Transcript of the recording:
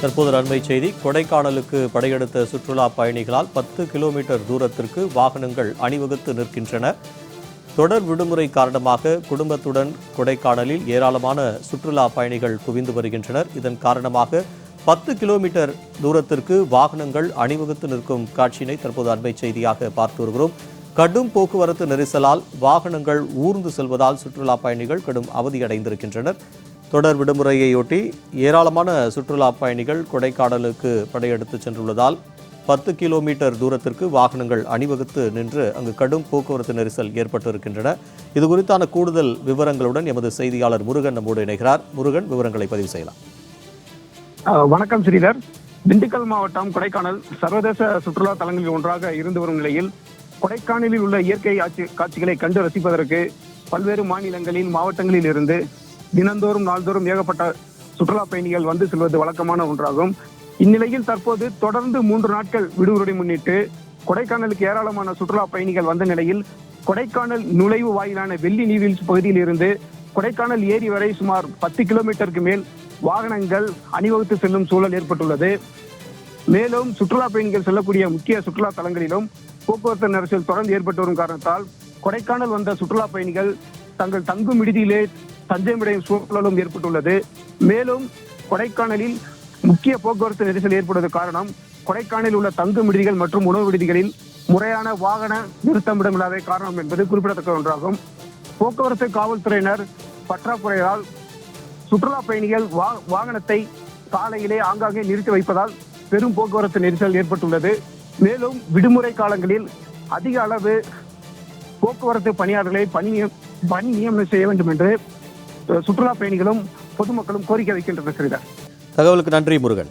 தற்போது நன்மை செய்தி கொடைக்கானலுக்கு படையெடுத்த சுற்றுலா பயணிகளால் பத்து கிலோமீட்டர் தூரத்திற்கு வாகனங்கள் அணிவகுத்து நிற்கின்றன. தொடர் விடுமுறை காரணமாக குடும்பத்துடன் கொடைக்கானலில் ஏராளமான சுற்றுலா பயணிகள் குவிந்து வருகின்றனர். இதன் காரணமாக பத்து கிலோமீட்டர் தூரத்திற்கு வாகனங்கள் அணிவகுத்து நிற்கும் காட்சியினை தற்போது அண்மை செய்தியாக பார்த்து வருகிறோம். கடும் போக்குவரத்து நெரிசலால் வாகனங்கள் ஊர்ந்து செல்வதால் சுற்றுலா பயணிகள் கடும் அவதியடைந்திருக்கின்றனர். தொடர் விடுமுறையையொட்டி ஏராளமான சுற்றுலா பயணிகள் கொடைக்கானலுக்கு படையெடுத்து சென்றுள்ளதால் பத்து கிலோமீட்டர் தூரத்திற்கு வாகனங்கள் அணிவகுத்து நின்று அங்கு கடும் போக்குவரத்து நெரிசல் ஏற்பட்டிருக்கின்றன. இது குறித்தான கூடுதல் விவரங்களுடன் எமது செய்தியாளர் முருகன் நம்மோடு இணைகிறார். முருகன் விவரங்களை பதிவு செய்யலாம். வணக்கம் ஸ்ரீதர். திண்டுக்கல் மாவட்டம் கொடைக்கானல் சர்வதேச சுற்றுலா தலங்களில் ஒன்றாக இருந்து வரும் நிலையில் கொடைக்கானலில் உள்ள இயற்கை ஆட்சி- காட்சிகளை கண்டு ரசிப்பதற்கு பல்வேறு மாநிலங்களில் மாவட்டங்களில் இருந்து தினந்தோறும் நாள்தோறும் ஏகப்பட்ட சுற்றுலா பயணிகள் வந்து செல்வது வழக்கமான ஒன்றாகும். இந்நிலையில் தற்போது தொடர்ந்து மூன்று நாட்கள் விடுமுறை முன்னிட்டு கொடைக்கானலுக்கு ஏராளமான சுற்றுலா பயணிகள் வந்த நிலையில் கொடைக்கானல் நுழைவு வாயிலான வெள்ளி நீர்வீழ்ச்சி பகுதியில் இருந்து கொடைக்கானல் ஏரி வரை சுமார் பத்து கிலோமீட்டருக்கு மேல் வாகனங்கள் அணிவகுத்து செல்லும் சூழல் ஏற்பட்டுள்ளது. மேலும் சுற்றுலா பயணிகள் செல்லக்கூடிய முக்கிய சுற்றுலா தலங்களிலும் போக்குவரத்து நெரிசல் தொடர்ந்து ஏற்பட்டு வரும் காரணத்தால் கொடைக்கானல் வந்த சுற்றுலா பயணிகள் தங்கள் தங்கும் விடுதியிலே தஞ்சமடையும் சூழலும் ஏற்பட்டுள்ளது. மேலும் கொடைக்கானலில் முக்கிய போக்குவரத்து நெரிசல் ஏற்படுவது காரணம். கொடைக்கானலில் உள்ள தங்கும் விடுதிகள் மற்றும் உணவு விடுதிகளில் முறையான வாகன நிறுத்தமிடமில்லாத காரணம் என்பது குறிப்பிடத்தக்க ஒன்றாகும். போக்குவரத்து காவல்துறையினர் பற்றாக்குறையால் சுற்றுலா பயணிகள் வா- வாகனத்தை சாலையிலே ஆங்காங்கே நிறுத்தி வைப்பதால் பெரும் போக்குவரத்து நெரிசல் ஏற்பட்டுள்ளது. மேலும் விடுமுறை காலங்களில் அதிக அளவு போக்குவரத்து பணியாளர்களை பணி நியம்- பணி நியமனம் செய்ய வேண்டும் என்று சுற்றுலா பயணிகளும் பொதுமக்களும் கோரிக்கை வைக்கின்றனர் ஸ்ரீதர். தகவலுக்கு நன்றி முருகன்.